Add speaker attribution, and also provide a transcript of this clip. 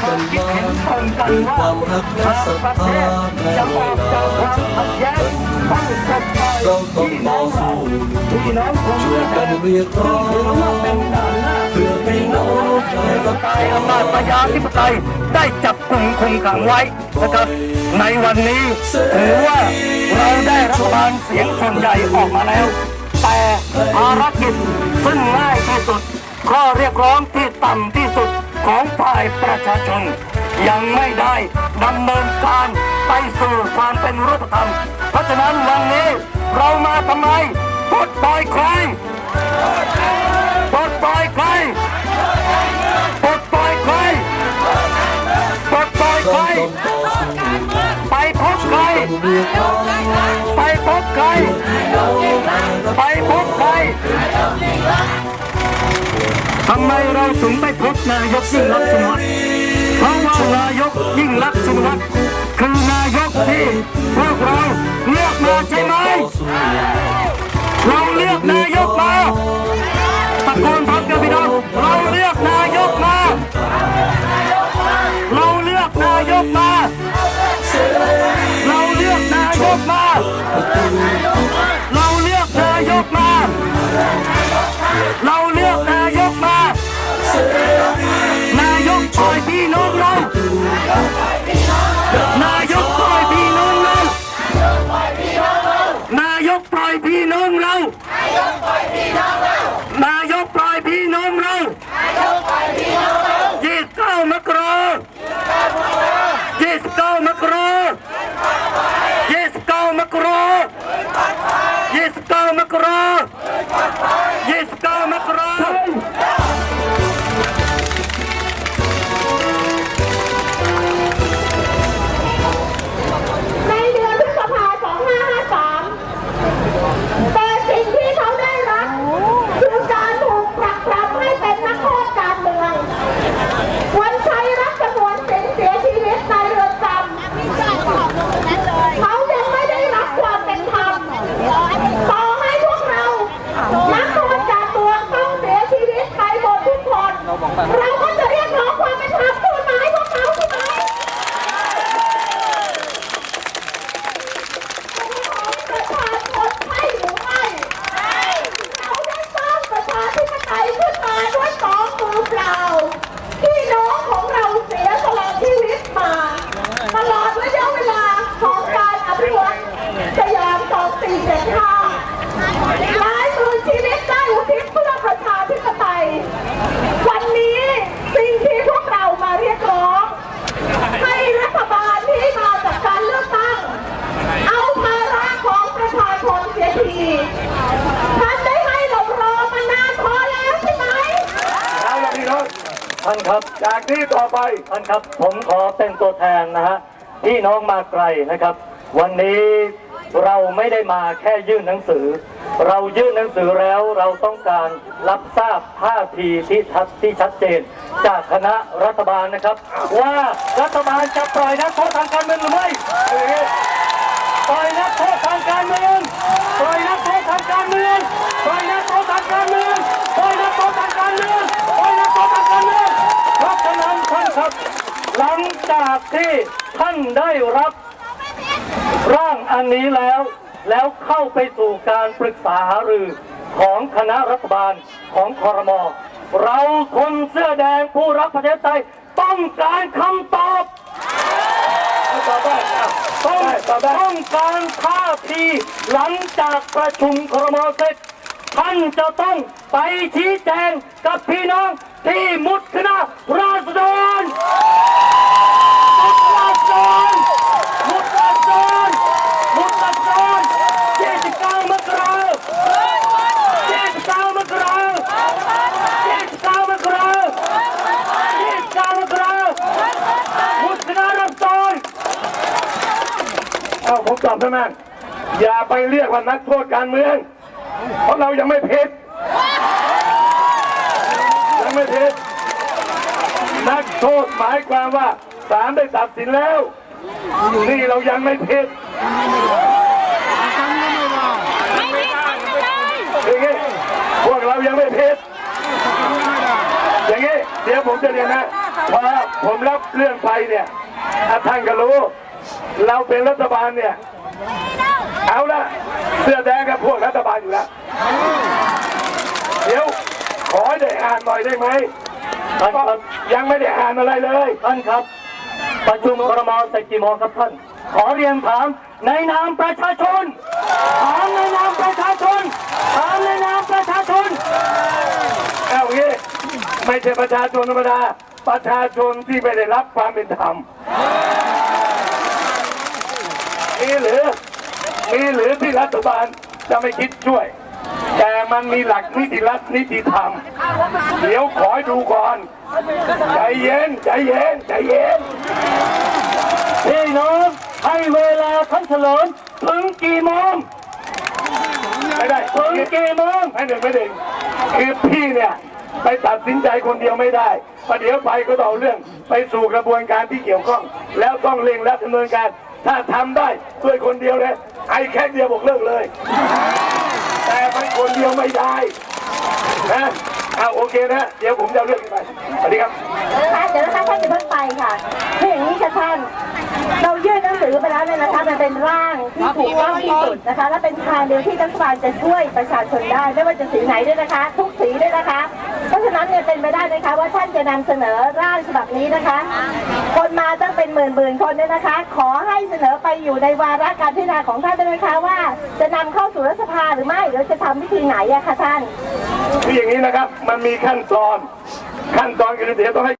Speaker 1: ความคิดเห็นตรงกันว่าทางประเทศจะออกจากความขัดแย้งต้องปลดปล่อย
Speaker 2: เราต้อง
Speaker 1: พี่
Speaker 2: ต่
Speaker 1: น้อ
Speaker 2: ง
Speaker 1: เรา
Speaker 2: สู้
Speaker 1: พี่น้องคน
Speaker 2: ช่วยกันเรียกร้อง
Speaker 1: ถือว่าเป็นด่านหน้า
Speaker 2: เพื่อพี่น้องในประเท
Speaker 1: ไทยอำนาจประชาธิปไตยได้จับกลุ่มคุมขังไว้นะครับ ในวันนี้ถือว่าเราได้รัฐบาลเสียงส่วนใหญ่ออกมาแล้ว แต่ภารกิจซึ่งง่ายที่สุด ข้อเรียกร้องที่ต่ำที่สุด ของฝ่ายประชาชน ยังไม่ได้ดำเนินการไปสู่ความเป็นรูปธรรม เพราะฉะนั้นวันนี้เรามาทำไมปลดปล่อยใครปลดปล่อยใครปลดปล่อยใครปลดปล่อยใครไปพบใครไปพบใครไปพบใคร ทำไมเราถึงไม่พบนายกยิ่งรักษณ์ชินวัตรเพราะว่านายกยิ่งรักษณ์ชินวัตรคือนายกที่พวกเราเลือกมาใช่ไหมเราเลือกนายกมาตะโกนพักกันพี่น้องเราเลือกนายกมา ยี่
Speaker 3: ท่านครับ จากนี้
Speaker 1: ต่อไปท่านครับ ผมขอเป็นตัวแทนนะฮะพี่น้องมาไกลนะครับ วันนี้เราไม่ได้มาแค่ยื่นหนังสือ เรายื่นหนังสือแล้วเราต้องการรับทราบท่าทีที่ชัดที่ชัดเจน จากคณะรัฐบาลนะครับ ว่ารัฐบาลจะปล่อยนักโทษทางการเมืองหรือไม่ปล่อยนักโทษทางการเมือง หลังจากที่ท่านได้รับร่างอันนี้แล้ว แล้วเข้าไปสู่การปรึกษาหารือของคณะรัฐบาลของคอรมอเราคนเสื้อแดงผู้รักประเทศไทยต้องการคำตอบต้องต้องการท่าทีหลังจากประชุมครมเสร็จท่านจะต้องไปชี้แจงกับพี่น้องที่มุดคณะรามุดราษฎรมุดราษฎรมุดราษฎร29มกราคม29มกราคม29มกราคม29มกราคมมุดคณะราษฎร
Speaker 4: เอาผมตอบใช่ไหมอย่าไปเรียกว่านักโทษการเมือง เพราะเรายังไม่ผิดยังไม่ผิดนักโทษหมายความว่าศาลได้ตัดสินแล้ว นี่เรายังไม่ผิดอย่างนี้พวกเรายังไม่ผิดอย่างนี้เดี๋ยวผมจะเรียนนะพอผมรับเรื่องไปเนี่ยอะท่านก็รู้ เราเป็นรัฐบาลเนี่ย เอาละเสื้อแดงกับพวกรัฐบาลอยู่แล้ว เดี๋ยวขอได้อ่านหน่อยได้ไหม
Speaker 1: ท่านครับ
Speaker 4: ยังไม่ได้อ่านอะไรเลย
Speaker 1: ท่านครับ ประชุมครมเสร็จกี่โมงครับท่าน ขอเรียนถามในนามประชาชนถามในนามประชาชนถามในนามประชาชน
Speaker 4: เอางี้ไม่ใช่ประชาชนธรรมดาประชาชนที่ไม่ได้รับความเป็นธรรม มีหรือ มีหรือที่รัฐบาลจะไม่คิดช่วย แต่มันมีหลักนิติรัฐนิติธรรม เดี๋ยวขอดูก่อน ใจเย็น ใจเย็น ใจเย็น
Speaker 1: พี่น้องให้เวลาท่านเฉลิมถึงกี่โมง
Speaker 4: ไม่ได้
Speaker 1: ถึงกี่โมง
Speaker 4: ไม่หนึ่งไม่หนึ่งคือพี่เนี่ยไปตัดสินใจคนเดียวไม่ได้ประเดี๋ยวไปก็ต้องเอาเรื่องไปสู่กระบวนการที่เกี่ยวข้อง แล้วต้องเร่งและดำเนินการ ถ้าทำได้ด้วยคนเดียวเลยไอ้แค่เดียวบอกเลิกเลย แต่ไปคนเดียวไม่ได้นะเอาโอเคนะ เดี๋ยวผมจะเอาเรื่องนี้ไปสวัสดีครับ
Speaker 3: นะคะเดี๋ยวนะคะท่านจะเพิ่งไปค่ะคืออย่างนี้ค่ะท่าน เรายื่นหนังสือไปแล้วเนี่ยนะคะมันเป็นร่างที่ถูกต้องที่สุดนะคะ และเป็นทางเดียวที่รัฐบาลจะช่วยประชาชนได้ ไม่ว่าจะสีไหนด้วยนะคะ ทุกสีด้วยนะคะะฉะนั้นเนี่ยเป็นไปได้นะคะว่าท่านจะนำเสนอร่างฉบับนี้นะคะ คนมาตั้งเป็นหมื่นหมื่นๆคนเนี่ยนะคะ ขอให้เสนอไปอยู่ในวาระการพิจารณาของท่านด้วยนะคะว่า จะนำเข้าสู่รัฐสภาหรือไม่หรือจะทำวิธีไหนอะคะท่าน
Speaker 4: คืออย่างนี้นะครับมันมีขั้นตอน ขั้นตอนคือเดี๋ยวต้องให้